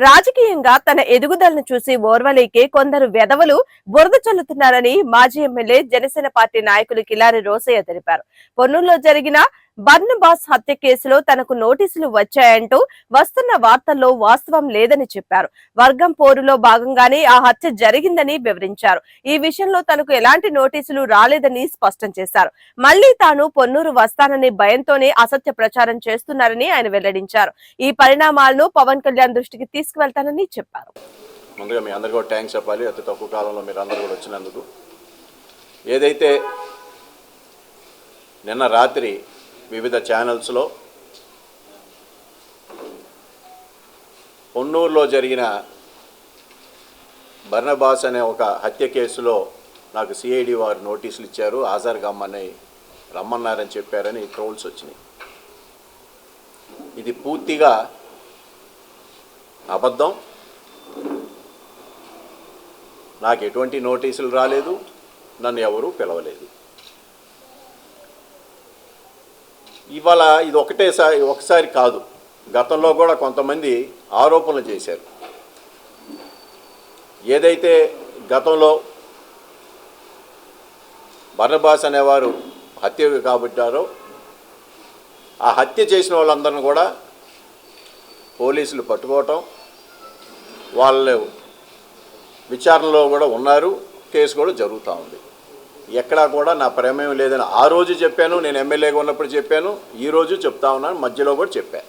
రాజకీయంగా తన ఎదుగుదలను చూసి ఓర్వలేకే కొందరు వెధవలు బురద చల్లుతున్నారని మాజీ ఎమ్మెల్యే జనసేన పార్టీ నాయకులు కిలారి రోసయ్య తెలిపారు. పొన్నూరులో జరిగిన బర్నబాస్ హత్య కేసులో తనకు నోటీసులు వచ్చాయంటూ వస్తున్న వార్తల్లో వాస్తవం లేదని చెప్పారు. వర్గం పోరులో భాగంగానే ఆ హత్య జరిగిందని వివరించారు. ఈ విషయంలో తనకు ఎలాంటి నోటీసులు రాలేదని స్పష్టం చేశారు. మళ్ళీ తాను పొన్నూరు వస్తాననే భయంతోనే అసత్య ప్రచారం చేస్తున్నారని ఆయన వెల్లడించారు. ఈ పరిణామాలను పవన్ కళ్యాణ్ దృష్టికి తీసుకువెళ్తానని చెప్పారు. ముందుగా మీ అందరికీ థ్యాంక్స్ చెప్పాలి. అతి తక్కువ కాలంలో మీరు అందరూ కూడా వచ్చినందుకు. ఏదైతే నిన్న రాత్రి వివిధ ఛానల్స్లో. పొన్నూరులో జరిగిన బర్నబాస్ అనే ఒక హత్య కేసులో నాకు సిఐడి వారు నోటీసులు ఇచ్చారు. హాజరు కమ్మని రమ్మన్నారని చెప్పారని ట్రోల్స్ వచ్చినాయి. ఇది పూర్తిగా అబద్ధం. నాకు ఎటువంటి నోటీసులు రాలేదు. నన్ను ఎవరూ పిలవలేదు. ఇవాళ ఇది ఒకటేసారి ఒకసారి కాదు. గతంలో కూడా కొంతమంది ఆరోపణలు చేశారు. ఏదైతే గతంలో బర్నబాస్ అనేవారు హత్య కాబట్టారో ఆ హత్య చేసిన వాళ్ళందరిని కూడా పోలీసులు పట్టుకోవటం వాళ్ళు విచారణలో కూడా ఉన్నారు కేసు కూడా జరుగుతూ ఉంది. ఎక్కడా కూడా నా ప్రమేయం లేదని ఆ రోజు చెప్పాను నేను ఎమ్మెల్యేగా ఉన్నప్పుడు చెప్పాను ఈ రోజు చెప్తా ఉన్నాను మధ్యలో కూడా చెప్పాను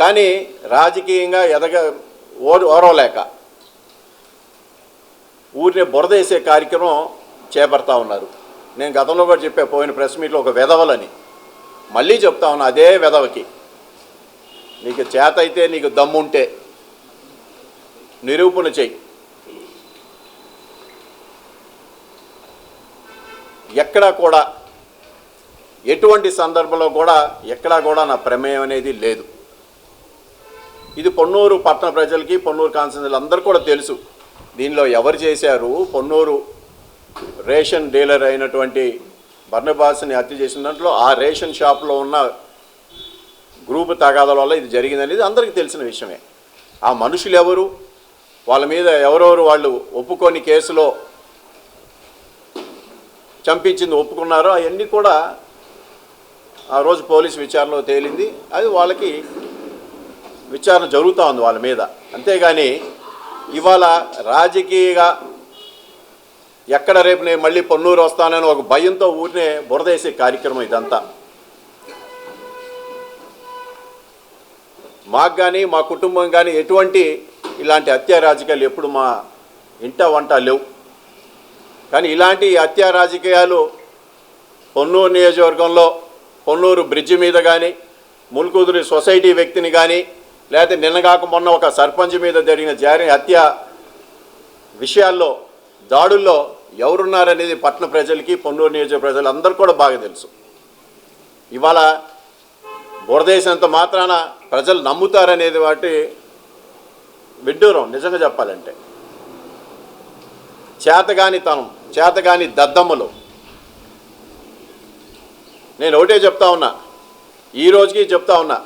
కానీ రాజకీయంగా ఎదగ ఓరవలేక ఊరిని బురదేసే కార్యక్రమం చేపడతా ఉన్నారు. నేను గతంలో కూడా చెప్పా పోయిన ప్రెస్ మీట్లో ఒక వెధవలని. మళ్ళీ చెప్తా ఉన్నా అదే వెధవకి. నీకు చేత అయితే నీకు దమ్ముంటే నిరూపణ చెయ్యి. ఎక్కడా కూడా ఎటువంటి సందర్భంలో కూడా ఎక్కడా కూడా నా ప్రమేయం అనేది లేదు. ఇది పొన్నూరు పట్టణ ప్రజలకి పొన్నూరు కాన్స్టిట్యూన్సీలు అందరూ కూడా తెలుసు. దీనిలో ఎవరు చేశారు? పొన్నూరు రేషన్ డీలర్ అయినటువంటి బర్ణబాస్ని హత్య చేసిన దాంట్లో ఆ రేషన్ షాప్లో ఉన్న గ్రూపు తగాదాల వల్ల ఇది జరిగిందనేది అందరికీ తెలిసిన విషయమే. ఆ మనుషులు ఎవరు? వాళ్ళ మీద ఎవరెవరు వాళ్ళు ఒప్పుకొని కేసులో చంపించింది ఒప్పుకున్నారో అవన్నీ కూడా ఆ రోజు పోలీస్ విచారణలో తేలింది. అది వాళ్ళకి విచారణ జరుగుతూ ఉంది వాళ్ళ మీద. అంతేగాని ఇవాళ రాజకీయగా ఎక్కడ రేపు నేను మళ్ళీ పొన్నూరు వస్తానని ఒక భయంతో ఊరినే బురదేసే కార్యక్రమం ఇదంతా. మాకు కానీ మా కుటుంబం కానీ ఎటువంటి ఇలాంటి హత్యా రాజకీయాలు ఎప్పుడు మా ఇంట వంట లేవు. కానీ ఇలాంటి హత్యా రాజకీయాలు పొన్నూరు నియోజకవర్గంలో పొన్నూరు బ్రిడ్జి మీద కానీ ముల్కుదురి సొసైటీ వ్యక్తిని కానీ లేకపోతే నిన్నగాక మొన్న ఒక సర్పంచ్ మీద జరిగిన జరిగిన హత్య విషయాల్లో దాడుల్లో ఎవరున్నారనేది పట్టణ ప్రజలకి పొన్నూరు నియోజక ప్రజలందరూ కూడా బాగా తెలుసు. ఇవాళ బురదేశంత మాత్రాన ప్రజలు నమ్ముతారనేది వాటి విడ్డూరం నిజంగా చెప్పాలంటే. చేతగాని తనం చేతగాని దద్దమ్మలు. నేను ఒకటే చెప్తా ఉన్నా ఈ రోజుకి చెప్తా ఉన్నా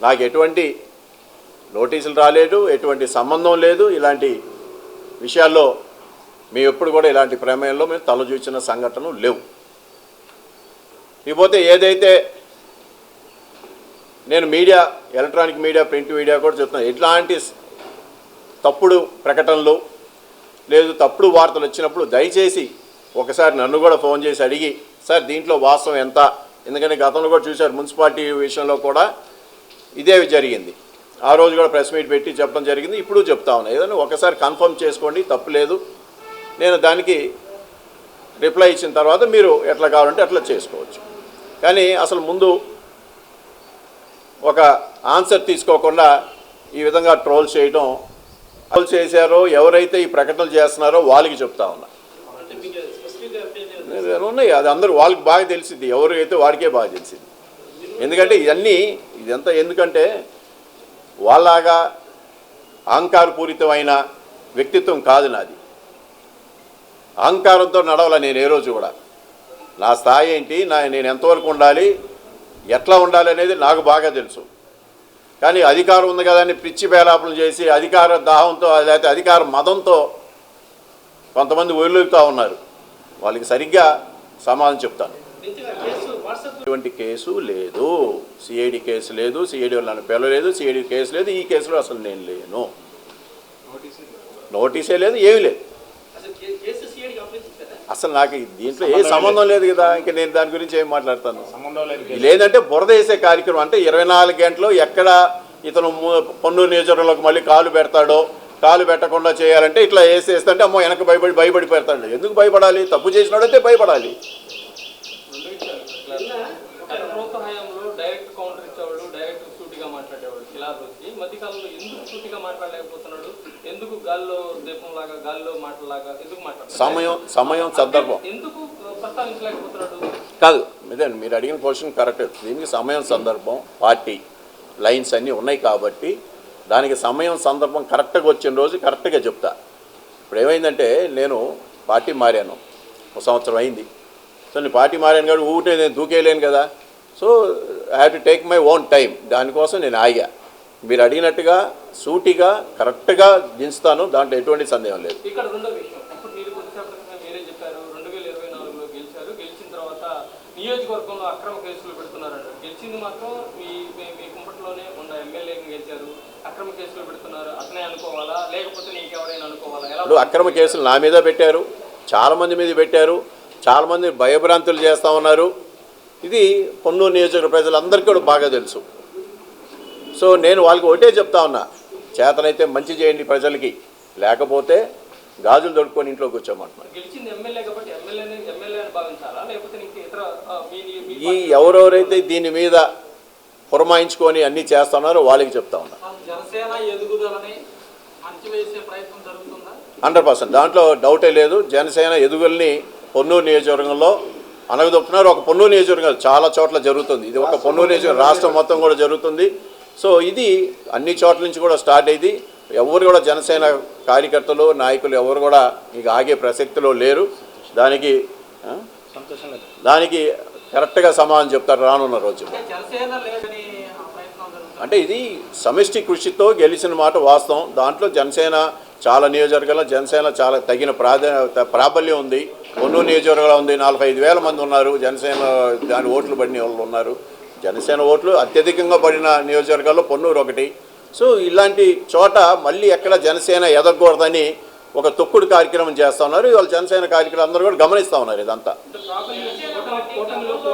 నాకు ఎటువంటి నోటీసులు రాలేదు ఎటువంటి సంబంధం లేదు ఇలాంటి విషయాల్లో మీ ఎప్పుడు కూడా ఇలాంటి ప్రమేయంలో మేము తలచూచిన సంఘటనలు లేవు. ఇకపోతే ఏదైతే నేను media electronic media print media కూడా చెప్తున్నాను ఇట్లాంటి తప్పుడు ప్రకటనలు లేదు తప్పుడు వార్తలు వచ్చినప్పుడు దయచేసి ఒకసారి నన్ను కూడా ఫోన్ చేసి అడిగి సార్ దీంట్లో వాస్తవం ఎంత? ఎందుకంటే గతంలో కూడా చూశారు మున్సిపాలిటీ విషయంలో కూడా ఇదే జరిగింది. ఆ రోజు కూడా ప్రెస్ మీట్ పెట్టి చెప్పడం జరిగింది ఇప్పుడు చెప్తా ఉన్నా. ఏదైనా ఒకసారి కన్ఫర్మ్ చేసుకోండి తప్పులేదు నేను దానికి రిప్లై ఇచ్చిన తర్వాత మీరు ఎట్లా కావాలంటే అట్లా చేసుకోవచ్చు. కానీ అసలు ముందు ఒక ఆన్సర్ తీసుకోకుండా ఈ విధంగా ట్రోల్ చేయడం చేశారో ఎవరైతే ఈ ప్రకటనలు చేస్తున్నారో వాళ్ళకి చెప్తా ఉన్నా. నేను ఉన్నాయి అది అందరూ వాళ్ళకి బాగా తెలిసింది ఎవరు అయితే వాడికే బాగా తెలిసింది ఎందుకంటే ఇవన్నీ ఇదంతా ఎందుకంటే వాళ్ళలాగా అహంకారపూరితమైన వ్యక్తిత్వం కాదు నాది. అహంకారంతో నడవాల నేను ఏ రోజు కూడా. నా స్థాయి ఏంటి నా నేను ఎంతవరకు ఉండాలి ఎట్లా ఉండాలి అనేది నాకు బాగా తెలుసు. కానీ అధికారం ఉంది కదా అని పిచ్చి బేలాపలు చేసి అధికార దాహంతో లేకపోతే అధికార మదంతో కొంతమంది ఒళ్ళుతూ ఉన్నారు. వాళ్ళకి సరిగ్గా సమాధానం చెప్తాను. ఎటువంటి కేసు లేదు. సిఐడి కేసు లేదు సిఐడి వాళ్ళని పిలవలేదు సిఐడి కేసు లేదు ఈ కేసులో అసలు నేను లేను. నోటీసే లేదు. ఏమీ లేదు. అసలు నాకు దీంట్లో ఏ సంబంధం లేదు. కదా ఇంకా నేను దాని గురించి ఏం మాట్లాడతాను? సంబంధం లేదు లేదంటే బురద వేసే కార్యక్రమం అంటే ఇరవై నాలుగు గంటలు ఎక్కడ ఇతను పొన్నూరు నియోజకవర్గంలోకి మళ్ళీ కాలు పెడతాడో కాలు పెట్టకుండా చేయాలంటే ఇట్లా వేసేస్తుంటే అమ్మో వెనక భయపడి భయపడి పెడతాడు. ఎందుకు భయపడాలి? తప్పు చేసినాడైతే భయపడాలి. కౌంటర్ ఇచ్చేవాళ్ళు డైరెక్ట్ సూటిగా మాట్లాడేవాళ్ళు ఇలా వచ్చి మధ్యకాలంలో ఎందుకు సూటిగా మాట్లాడలేకపోతున్నాడు? ఎందుకు గాల్లో దీపం లాగా గాల్లో మాటలాగా ఎందుకు మాట్లాడుతున్నాడు సమయం సమయం సందర్భం. ఎందుకు ప్రస్తావించలేకపోతున్నాడు? కాదు ఇదే మీరు అడిగిన క్వశ్చన్ కరెక్ట్ దీనికి సమయం సందర్భం పార్టీ లైన్స్ అన్నీ ఉన్నాయి కాబట్టి దానికి సమయం సందర్భం కరెక్ట్గా వచ్చిన రోజు కరెక్ట్గా చెప్తా. ఇప్పుడు ఏమైందంటే నేను పార్టీ మారాను. ఒక సంవత్సరం అయింది. సో నేను పార్టీ మారాను కాబట్టి ఊటే నేను దూకేయలేను కదా. So have to take my own time దానికోసం నేను ఆగా. మీరు అడిగినట్టుగా సూటిగా కరెక్ట్గా దించుతాను దాంట్లో ఎటువంటి సందేహం లేదు. ఇప్పుడు నియోజకవర్గంలో అక్రమ కేసులు పెడుతున్నారంట. గెలిచింది మాత్రం మీ మీ మీ కుంపటిలోనే ఉన్న ఎమ్మెల్యేని గెలిచారు. అక్రమ కేసులు పెడుతున్నారు. అతనే అనుకోవాలా? లేకపోతే నీకెవరైనా అనుకోవాలా? ఎలా ఇప్పుడు అక్రమ కేసులు నా మీద పెట్టారు. చాలామంది మీద పెట్టారు. చాలామంది భయభ్రాంతులు చేస్తూ ఉన్నారు. ఇది పొన్నూరు నియోజకవర్గ ప్రజలందరికీ కూడా బాగా తెలుసు. సో నేను వాళ్ళకి ఒకటే చెప్తా ఉన్నా చేతనైతే మంచి చేయండి ప్రజలకి లేకపోతే గాజులు దొడుక్కొని ఇంట్లో మీ ఈ ఎవరెవరైతే దీని మీద పురమాయించుకొని అన్నీ చేస్తున్నారో వాళ్ళకి చెప్తా ఉన్నా. Hundred percent. దాంట్లో డౌటే లేదు. జనసేన ఎదుగుల్ని పొన్నూరు నియోజకవర్గంలో అనగదొప్పుతున్నారు ఒక పొన్నూరు నియోజకవర్గం చాలా చోట్ల జరుగుతుంది. ఇది ఒక పొన్నూరు నియోజకవర్గం రాష్ట్రం మొత్తం కూడా జరుగుతుంది. సో ఇది అన్ని చోట్ల నుంచి కూడా స్టార్ట్ అయింది ఎవరు కూడా జనసేన కార్యకర్తలు నాయకులు ఎవరు కూడా ఇక ఆగే ప్రసక్తిలో లేరు. దానికి దానికి కరెక్ట్గా సమాధానం చెప్తారు రానున్న జరుగుతుంది? అంటే ఇది సమిష్టి కృషితో గెలిచిన మాట వాస్తవం. దాంట్లో జనసేన చాలా నియోజకవర్గాల్లో జనసేన చాలా తగిన ప్రాధా ప్రాబల్యం ఉంది. పొన్నూరు నియోజకవర్గంలో ఉంది నలభై ఐదు వేల మంది ఉన్నారు. జనసేన దాని ఓట్లు పడిన వాళ్ళు ఉన్నారు. జనసేన ఓట్లు అత్యధికంగా పడిన నియోజకవర్గాల్లో పొన్నూరు ఒకటి. సో ఇలాంటి చోట మళ్ళీ ఎక్కడ జనసేన ఎదగకూడదని ఒక తొక్కుడు కార్యక్రమం చేస్తూ ఉన్నారు. ఇవాళ జనసేన కార్యక్రమం అందరూ కూడా గమనిస్తూ ఉన్నారు ఇదంతా.